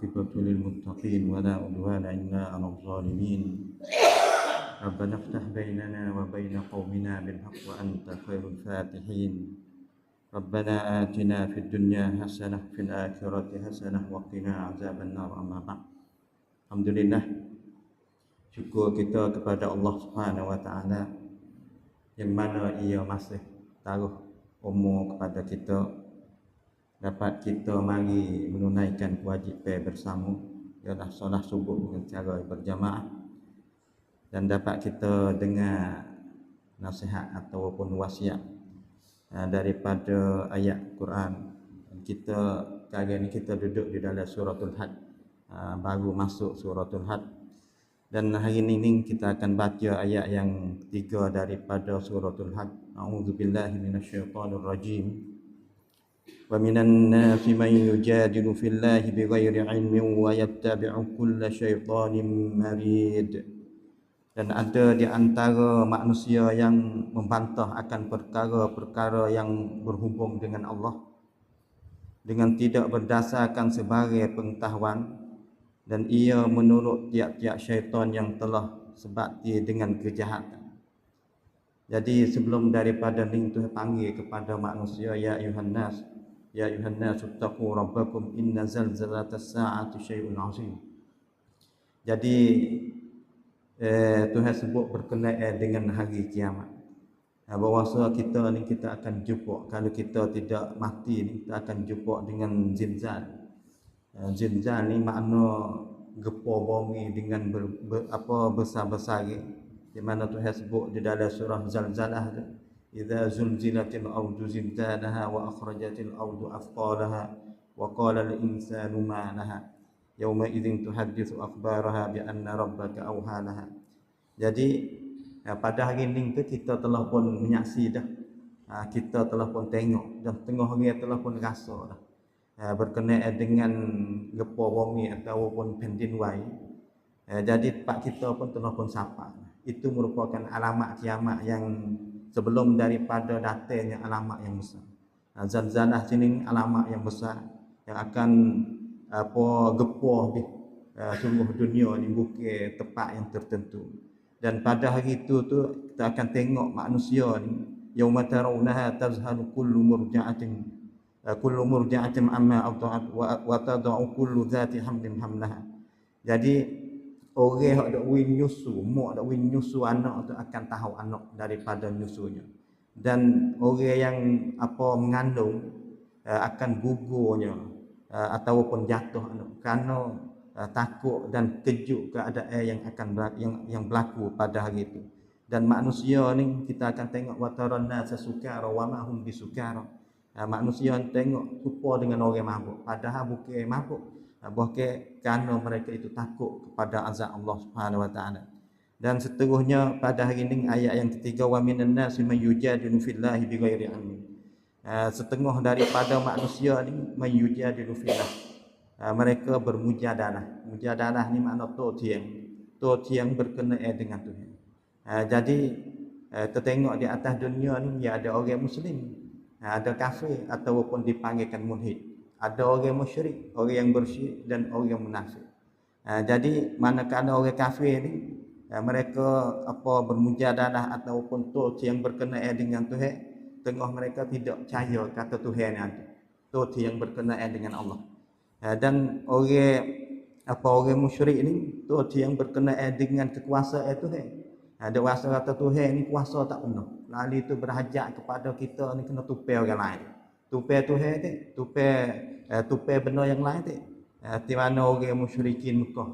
والعاقبة للمتقين ولا عدوان إلا على الظالمين. ربنا افتح بيننا وبين قومنا بالحق وأنت خير الفاتحين. ربنا آتنا في الدنيا حسنة في الآخرة حسنة وقنا عذاب النار. أما بعد الحمد لله syukur kita kepada Allah Subhanahu Wa Taala yang mana ia masih taruh umur kepada kita. Dapat kita mari menunaikan kewajipan bersama. Ialah solat subuh dengan cara berjamaah. Dan dapat kita dengar nasihat ataupun wasiat uh, daripada ayat Quran. Kita kali ini kita duduk di dalam suratul had uh, baru masuk suratul had. Dan hari ini kita akan baca ayat yang ketiga daripada suratul had. A'udzubillahi minasyaitonirrajim ومن الناس من يجادل في الله بغير علم ويتبع كل شيطان مريد dan ada di antara manusia yang membantah akan perkara-perkara yang berhubung dengan Allah dengan tidak berdasarkan sebagai pengetahuan dan ia menurut tiap-tiap syaitan yang telah sebabti dengan kejahatan. Jadi sebelum daripada ni tu panggil kepada manusia ya ayuhan nas Ya ayuhan nas taqu rabbakum inna zalzalatas sa'ati syai'un 'azim. Jadi eh, Tuhan sebut berkenaan dengan hari kiamat. Ha, bahawa kita ni kita akan jumpa kalau kita tidak mati ni kita akan jumpa dengan zilzal. Ha, zilzal ni makna gepa bumi dengan ber, ber, apa besar-besar di mana Tuhan sebut di dalam surah Zalzalah tu إذا زلزلت الأرض زلزالها وأخرجت الأرض أثقالها وقال الإنسان ما لها يومئذ تحدث أخبارها بأن ربك أوحى لها jadi pada hari ini kita telah pun menyaksi dah kita telah pun tengok dan tengah hari telah pun rasa dah berkenaan dengan gepa bumi ataupun pendin wai jadi pak kita pun telah pun sapa itu merupakan alamat kiamat yang sebelum daripada datangnya alamat yang besar. Zalzalah sini ni alamat yang besar yang akan apa gepuh di uh, sungguh dunia ni bukan tempat yang tertentu. Dan pada hari itu tu kita akan tengok manusia ni yauma tarawunaha tazhalu kullu murja'atin uh, kullu murja'atin amma ata'at wa tad'u kullu dhati hamlin hamlaha. Jadi orang yang ada win nyusu, mak ada win nyusu anak tu akan tahu anak daripada nyusunya. Dan orang yang apa mengandung uh, akan gugurnya uh, ataupun jatuh anak kerana uh, takut dan kejut keadaan yang akan yang yang berlaku pada hari itu. Dan manusia ni kita akan tengok wataran nasa sukara wa ma hum bisukara. Uh, manusia tengok rupa dengan orang mabuk padahal bukan mabuk bahkan kerana mereka itu takut kepada azab Allah Subhanahu wa taala. Dan seterusnya pada hari ini ayat yang ketiga wa minan nasi may yujadilu fillahi bighairi ilmi. Uh, setengah daripada manusia ni may yujadilu fillah. Mereka bermujadalah. Mujadalah ni makna tu tiang. Tu tiang berkenaan dengan Tuhan. Uh, jadi uh, kita tengok di atas dunia ni ya ada orang muslim, ada kafir ataupun dipanggilkan mulhid ada orang musyrik, orang yang bersyirik dan orang yang munafik. Ha, jadi manakala orang kafir ni ha, mereka apa bermujadalah ataupun tu yang berkenaan dengan Tuhan, tengah mereka tidak percaya kata Tuhan ada. Tu yang berkenaan dengan Allah. Ha, dan orang apa orang musyrik ni tu yang berkenaan dengan kekuasaan Tuhan. Ada rasa kata Tuhan ni kuasa tak penuh. Lalu itu berhajat kepada kita ni kena tupai orang lain tupai Tuhan tu, tupai uh, tupai benda yang lain tu. Uh, di mana orang musyrikin Mekah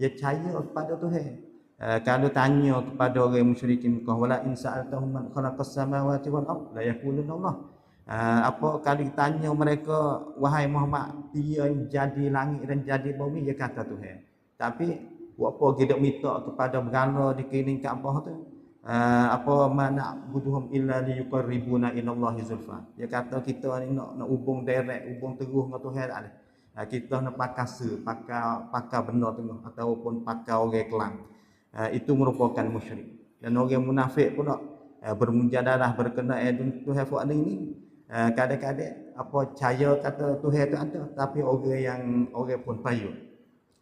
dia percaya kepada Tuhan. Uh, kalau tanya kepada orang musyrikin Mekah wala in sa'altahum man khalaqas samawati wal ard la yaqulun Allah. Apa kalau tanya mereka wahai Muhammad dia jadi langit dan jadi bumi dia kata Tuhan. Tapi apa kita minta kepada berhala di keliling Kaabah tu? Uh, apa mana buduhum illa liyuqarribuna ila Allah zulfa. Dia kata kita ni nak nak hubung direct, hubung terus dengan Tuhan tak ada. Uh, kita nak pakai se, pakai pakai benda tengah ataupun pakai orang kelang. Uh, itu merupakan musyrik. Dan orang munafik pun nak uh, bermujadalah berkenaan dengan Tuhan fuad ini. Uh, kadang-kadang apa percaya kata Tuhan tu ada tapi orang yang orang pun payung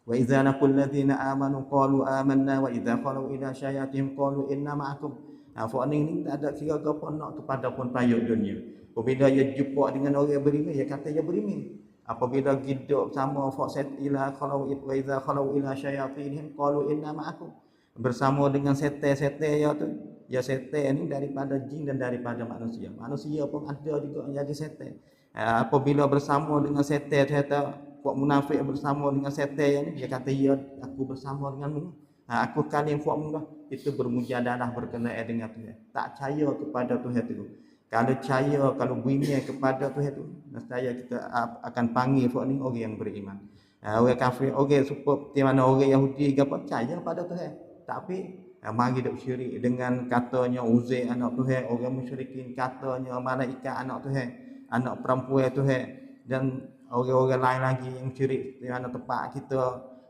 amanu qalu amanna wa idza qalu ila syayatihim qalu inna ma'akum. Ha fa ni tak ada kira apa nak kepada pun payung dunia. Apabila ia jumpa dengan orang beriman ia kata ia beriman. Apabila hidup sama fa set ila qalu wa idza qalu ila syayatihim qalu inna ma'akum. Bersama dengan setan-setan ya tu ya setan ni daripada jin dan daripada manusia. Manusia pun ada juga yang jadi setan apabila bersama dengan setan setan puak munafik bersama dengan setan yang ni? Dia kata ya aku bersama denganmu ha, aku kalim puak mudah. Itu bermujadalah berkenaan dengan Tuhan. Tak percaya kepada Tuhan itu kalau percaya kalau beriman kepada Tuhan itu nescaya kita akan panggil puak ni orang yang beriman. Ha, orang kafir orang super di mana orang Yahudi ke apa percaya pada Tuhan. Tapi ha, mari dok syirik dengan katanya Uzair anak Tuhan orang musyrikin katanya malaikat anak Tuhan anak perempuan Tuhan. Dan orang-orang lain lagi yang syirik mana tempat kita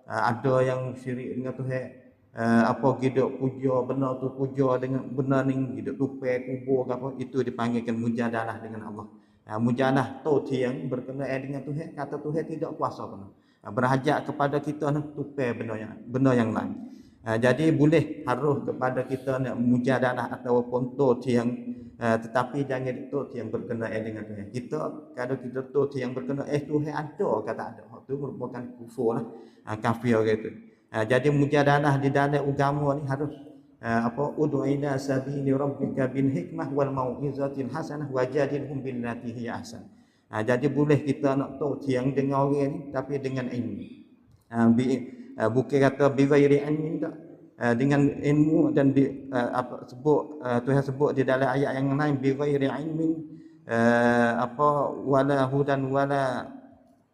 uh, ada yang syirik dengan Tuhan uh, apa hidup puja benar tu puja dengan benar ni hidup tupai kubur ke apa itu dipanggilkan mujadalah dengan Allah. Uh, mujadalah tu tiang berkenaan dengan Tuhan kata Tuhan tidak kuasa pun berhajat kepada kita tupai benar yang benar yang lain uh, jadi boleh harus kepada kita nak mujadalah ataupun tu tiang Uh, tetapi jangan itu yang berkenaan dengan Tuhan. Kita kalau kita tu yang berkenaan eh Tuhan ada kata ada. Itu merupakan kufur lah. Uh, kafir gitu. Uh, jadi mujadalah di dalam agama ni harus uh, apa ud'u ila sabili rabbika bil hikmah wal mau'izatil hasanah wajadilhum billati hiya ahsan. Uh, jadi boleh kita nak tahu yang dengan orang ni tapi dengan ilmu. Bi, uh, bukan kata bi ghairi ilmin tak. Uh, dengan ilmu dan di, uh, apa sebut uh, Tuhan sebut di dalam ayat yang lain bi ghairi ilmin apa wala hudan wala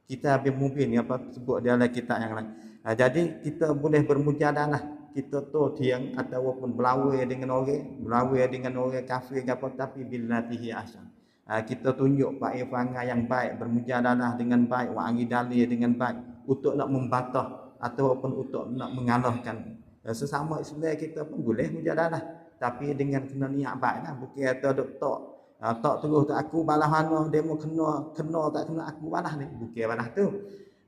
kitab mubin apa sebut di dalam kitab yang lain. Jadi kita boleh bermujadalah kita tu tiang ataupun berlawan dengan orang, berlawan dengan orang kafir apa tapi billatihi ahsan. Kita tunjuk pak perangai yang baik bermujadalah dengan baik wa dengan baik untuk nak membatah ataupun untuk nak mengalahkan Eh, sesama Islam kita pun boleh mujadalah tapi dengan kena niat baik lah. Bukan kata tok uh, tok terus tak aku balas mana demo kena kena tak kena aku balas ni. Bukan balas tu.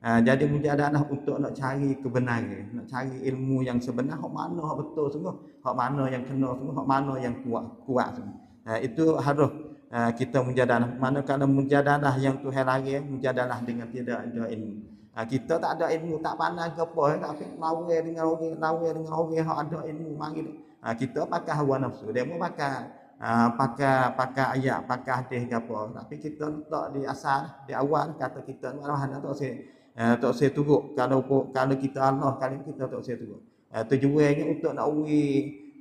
Uh, jadi mujadalah untuk nak cari kebenaran nak cari ilmu yang sebenar hak mana hak betul sungguh hak mana yang kena sungguh hak mana yang kuat kuat uh, itu harus uh, kita mujadalah manakala mujadalah yang Tuhan lagi mujadalah dengan tidak ada ilmu Ha, kita tak ada ilmu, tak pandai ke apa, tapi lawan dengan orang, lawan dengan orang yang ada ilmu mari. Ha, kita pakai hawa nafsu, dia mau pakai ha, pakai pakai ayat, pakai hadis ke apa. Tapi kita tak di asal, di awal kata kita marah tak saya uh, tak saya turut kalau kalau kita Allah kali kita tak saya turut. Uh, tujuannya untuk nak uwi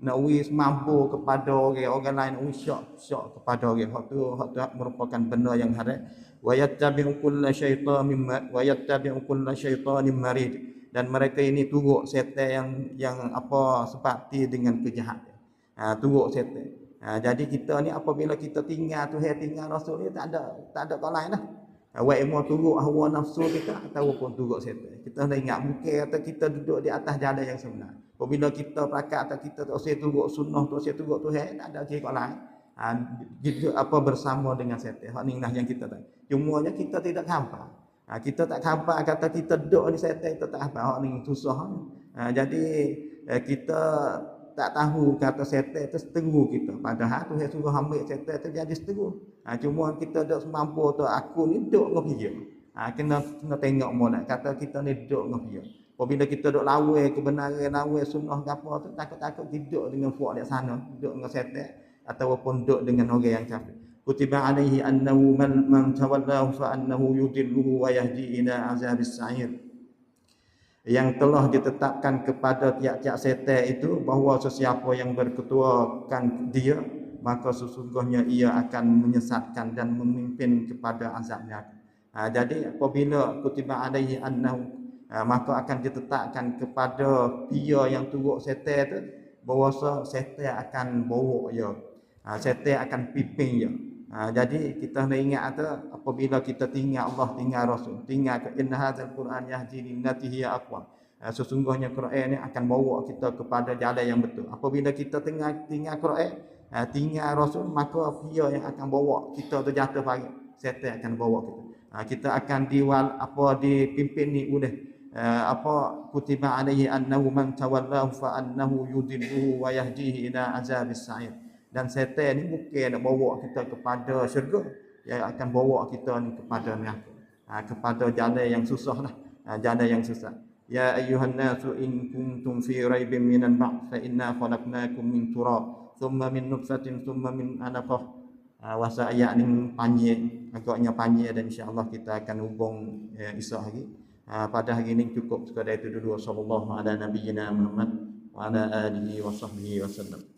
nak uwi semampu kepada orang orang lain uwi syok syok kepada orang hak tu hak tu merupakan benda yang haram wa yattabi'u kulla syaitanin wa yattabi'u kulla syaitanin marid dan mereka ini turut setan yang yang apa seperti dengan kejahatan. Ha, turut setan. Ha, jadi kita ni apabila kita tinggal tu hai tinggal rasul ni tak ada tak ada kau lain lah. Ha, wa imo turut hawa nafsu kita ataupun turut setan. Kita nak ingat mungkin atau kita duduk di atas jalan yang sebenar. Apabila kita pakat atau kita tak usah turut sunnah tak usah turut tu hai tak ada kira lain. Ha, gitu apa bersama dengan setan. Hak ni lah yang kita tahu. Cumanya kita tidak hampa. Ha, kita tak hampa kata kita duduk ni setan kita tak hampa. Hak ni susah. Ha, jadi eh, kita tak tahu kata setan itu seteru kita. Padahal tu yang suruh ambil setan itu jadi seteru. Ha, cuma kita tak semampu tu aku ni duduk dengan dia. Ha, kena, kena tengok mana. Kata kita ni duduk dengan dia. Apabila kita duduk lawa kebenaran, lawa sunnah ke apa tu, takut-takut duduk dengan fuak di sana. Duduk dengan setan. Ataupun duduk dengan orang yang kafir kutiba alaihi annahu man man tawallahu fa annahu yudilluhu wa yahdi ila azabis sa'ir yang telah ditetapkan kepada tiap-tiap setan itu bahawa sesiapa yang berketuakan dia maka sesungguhnya ia akan menyesatkan dan memimpin kepada azab neraka. Ha, jadi apabila kutiba alaihi annahu ha, maka akan ditetapkan kepada dia yang turut setan itu bahawa setan akan bawa dia. Ha, setan akan pimpin dia. Ha, jadi kita nak ingat ada apabila kita tinggal Allah tinggal Rasul tinggal ke inna hadzal Quran yahdi linnati hiya aqwa. Ha, sesungguhnya Quran ini akan bawa kita kepada jalan yang betul. Apabila kita tinggal tinggal Quran, ha, tinggal Rasul maka dia yang akan bawa kita tu jatuh pagi. setan akan bawa kita. Ha, kita akan diwal apa dipimpin ni oleh apa kutiba alaihi annahu man tawallahu fa annahu yudilluhu wa yahdihi ila azabis sa'ir. Dan setan ni bukan nak bawa kita kepada syurga, yang akan bawa kita ni kepada neraka. Ha, kepada jalan yang susah lah. Ha, jalan yang susah. Ya ayuhan nasu in kuntum fi raibin minal ba'th fa inna khalaqnakum min turab thumma min nutfatin thumma min alaqah uh, wasa ayat ni panjang agaknya panjang dan insyaallah kita akan hubung ya, Isa lagi uh, pada hari ini cukup sekadar itu dulu. Ala nabiyyina Muhammad wa ala alihi wa sahbihi wasallam